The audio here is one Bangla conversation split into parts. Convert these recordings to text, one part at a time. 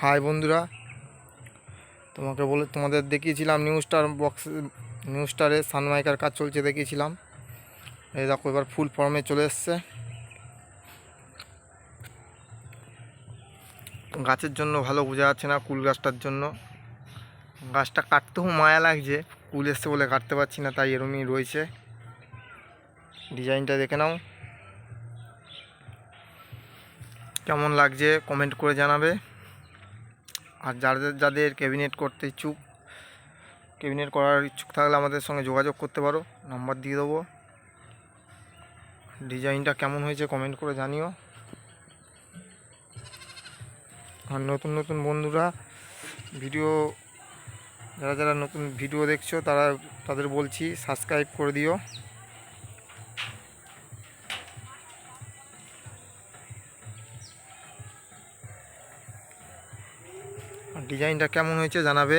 হাই বন্ধুরা। তোমাকে বলে, তোমাদের দেখিয়েছিলাম নিউ স্টার বক্স নিউ স্টারে সানমাইকার কাজ চলছে দেখিয়েছিলাম। এই দেখো, এবার ফুল ফর্মে চলে এসছে। গাছের জন্য ভালো বোঝা যাচ্ছে না কুল গাছটার জন্য। গাছটা কাটতেও মায়া লাগছে, কুল এসছে বলে কাটতে পারছি না, তাই এরমই রয়েছে। ডিজাইনটা দেখে নাও। কেমন লাগছে কমেন্ট করে জানাবে। আর যাদের যাদের ক্যাবিনেট করতে ইচ্ছুক ক্যাবিনেট করার ইচ্ছুক থাকলে আমাদের সঙ্গে যোগাযোগ করতে পারো। নাম্বার দিয়ে দেবো। ডিজাইনটা কেমন হয়েছে কমেন্ট করে জানিও। আর নতুন নতুন বন্ধুরা ভিডিও যারা যারা নতুন ভিডিও দেখছ, তারা, তাদের বলছি সাবস্ক্রাইব করে দিও। ডিজাইনটা কেমন হয়েছে জানাবে?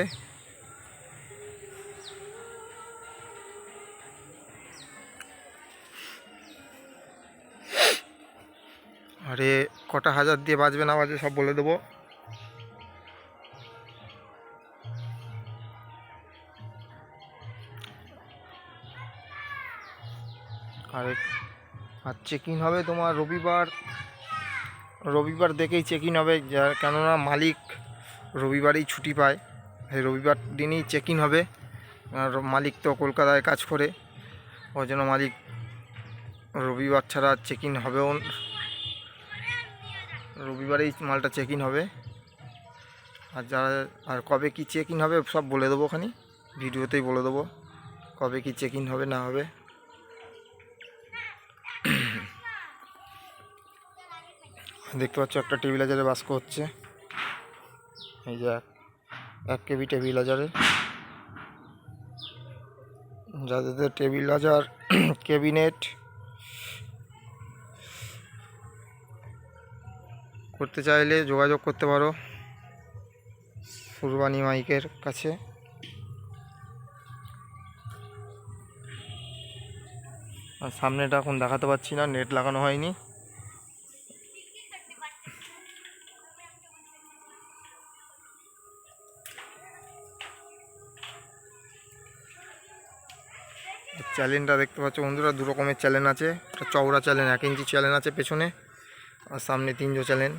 আরে, কটা হাজার দিয়ে বাজবে না বাজবে সব বলে দেবো। আর আর চেক ইন হবে তোমার রবিবার। রবিবার দেখেই চেক ইন হবে কেননা মালিক রবিবারেই ছুটি পায়। রবিবার দিনই চেক ইন হবে। আর মালিক তো কলকাতায় কাজ করে। ওই জন্য মালিক রবিবার ছাড়া চেক ইন হবেও রবিবারেই মালটা চেক ইন হবে। আর যারা, আর কবে কি চেক ইন হবে সব বলে দেবো ওখানে। ভিডিওতেই বলে দেবো কবে কি চেক ইন হবে না হবে। দেখতে পাচ্ছ একটা টেবিলাজারে বাস্ক হচ্ছে। এই যে এক- এক টেবিল টেবিলাজারের যাদের টেবিলাজার ক্যাবিনেট করতে চাইলে যোগাযোগ করতে পারো কুরবানি মাইকের কাছে। আর সামনেটা এখন দেখাতে পাচ্ছি না, নেট লাগানো হয়নি। চ্যালেনটা দেখতে পাচ্ছ বন্ধুরা দু রকমের চ্যালেন আছে। একটা চওড়া চ্যালেন এক ইঞ্চি চ্যালেন আছে পেছনে, আর সামনে তিনজো চ্যালেন